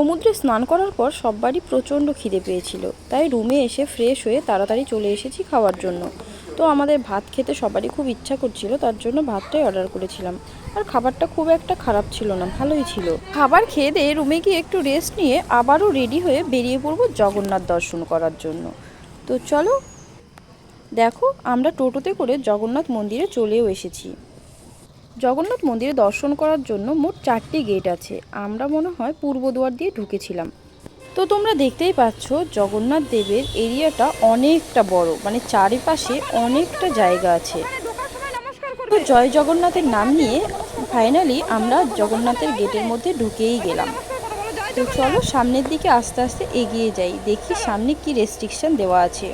সমুদ্রে স্নান করার পর সববারই প্রচণ্ড খিদে পেয়েছিল। তাই রুমে এসে ফ্রেশ হয়ে তাড়াতাড়ি চলে এসেছি খাওয়ার জন্য। তো আমাদের ভাত খেতে সবারই খুব ইচ্ছা করছিল, তার জন্য ভাতটাই অর্ডার করেছিলাম। আর খাবারটা খুব একটা খারাপ ছিল না, ভালোই ছিল। খাবার খেয়ে দিয়ে রুমে গিয়ে একটু রেস্ট নিয়ে আবারও রেডি হয়ে বেরিয়ে পড়ব জগন্নাথ দর্শন করার জন্য। তো চলো, দেখো আমরা টোটোতে করে জগন্নাথ মন্দিরে চলেও এসেছি। জগন্নাথ মন্দিরে দর্শন করার জন্য মোট চারটি গেট আছে। আমরা মনে হয় পূর্ব দুয়ার দিয়ে ঢুকেছিলাম। তো তোমরা দেখতেই পাচ্ছ, জগন্নাথ দেবের এরিয়াটা অনেকটা বড় মানে চারিপাশে অনেকটা জায়গা আছে। তো জয় জগন্নাথের নাম নিয়ে ফাইনালি আমরা জগন্নাথের গেটের মধ্যে ঢুকেই গেলাম। তো চলো সামনের দিকে আস্তে আস্তে এগিয়ে যাই, দেখি সামনে কি রেস্ট্রিকশন দেওয়া আছে।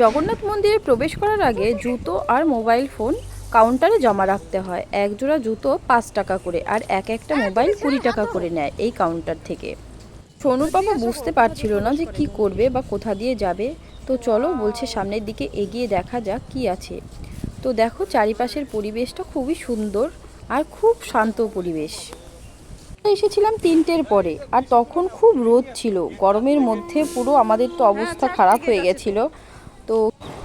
জগন্নাথ মন্দিরে প্রবেশ করার আগে জুতো আর মোবাইল ফোন কাউন্টারে জমা রাখতে হয়। এক জোড়া জুতো পাঁচ টাকা করে আর এক একটা মোবাইল কুড়ি টাকা করে নেয় এই কাউন্টার থেকে। সোনুর বাবা বুঝতে পারছিল না যে কি করবে বা কোথা দিয়ে যাবে। তো চলো বলছে সামনের দিকে এগিয়ে দেখা যাক কি আছে। তো দেখো চারিপাশের পরিবেশটা খুবই সুন্দর আর খুব শান্ত পরিবেশ। এসেছিলাম তিনটের পরে আর তখন খুব রোদ ছিল। গরমের মধ্যে পুরো আমাদের তো অবস্থা খারাপ হয়ে গেছিল।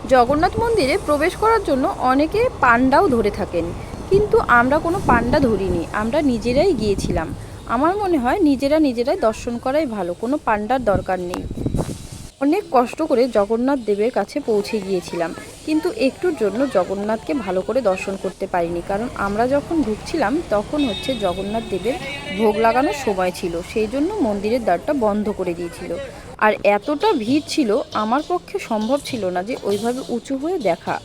জগন্নাথ মন্দিরে প্রবেশ করার জন্য অনেকে পান্ডাও ধরে থাকেন। কিন্তু আমরা কোনো পান্ডা ধরিনি, আমরা নিজেরাই গিয়েছিলাম। আমার মনে হয় নিজেরা নিজেরাই দর্শন করাই ভালো, কোনো পান্ডার দরকার নেই। অনেক কষ্ট করে জগন্নাথ দেবের কাছে পৌঁছে গিয়েছিলাম। কিন্তু একটুর জন্য জগন্নাথকে ভালো করে দর্শন করতে পারিনি। কারণ আমরা যখন ঢুকছিলাম, তখন হচ্ছে জগন্নাথ দেবের ভোগ লাগানোর সময় ছিল। সেই জন্য মন্দিরের দ্বারটা বন্ধ করে দিয়েছিল। আর এতটা ভিড় ছিল, আমার পক্ষে সম্ভব ছিল না যে ওইভাবে উঁচু হয়ে দেখা।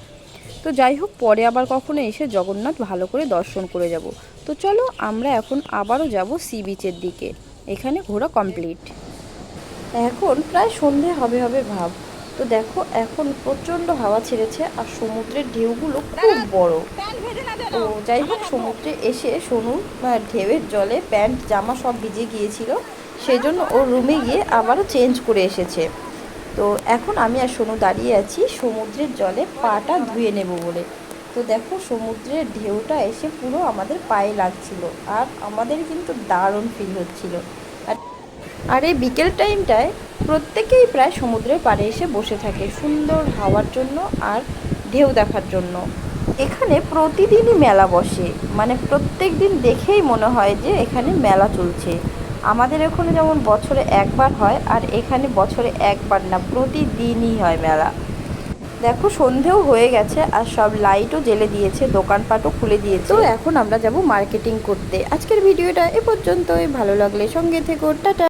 তো যাই হোক, পরে আবার কখনো এসে জগন্নাথ ভালো করে দর্শন করে যাব। তো চলো, আমরা এখন আবারও যাব সি বিচের দিকে। এখানে ঘোরা কমপ্লিট। এখন প্রায় সন্ধে হবে হবে ভাব। তো দেখো, এখন প্রচণ্ড হাওয়া ছেড়েছে আর সমুদ্রের ঢেউগুলো খুব বড়। তো যাই হোক, সমুদ্রে এসে সোনু ঢেউয়ের জলে প্যান্ট, জামা সব ভিজে গিয়েছিল। সেই জন্য ওর রুমে গিয়ে আবারও চেঞ্জ করে এসেছে। তো এখন আমি আর সোনু দাঁড়িয়ে আছি সমুদ্রের জলে পাটা ধুয়ে নেব বলে। তো দেখো, সমুদ্রের ঢেউটা এসে পুরো আমাদের পায়ে লাগছিল আর আমাদের কিন্তু দারুণ ফিল হচ্ছিল। আর এই বিকেল টাইমটায় প্রত্যেকেই প্রায় সমুদ্রের পাড়ে এসে বসে থাকে সুন্দর হাওয়ার জন্য আর ঢেউ দেখার জন্য। এখানে প্রতিদিনই মেলা বসে। মানে প্রত্যেক দিন দেখেই মনে হয় যে এখানে মেলা চলছে। আমাদের এখানে যেমন বছরে একবার হয় আর এখানে বছরে একবার না, প্রতিদিনই হয় মেলা। দেখো সন্ধেও হয়ে গেছে আর সব লাইটও জ্বেলে দিয়েছে, দোকানপাটও খুলে দিয়েছে। তো এখন আমরা যাব মার্কেটিং করতে। আজকের ভিডিওটা এ পর্যন্তই। ভালো লাগলে সঙ্গে থেকো। টাটা।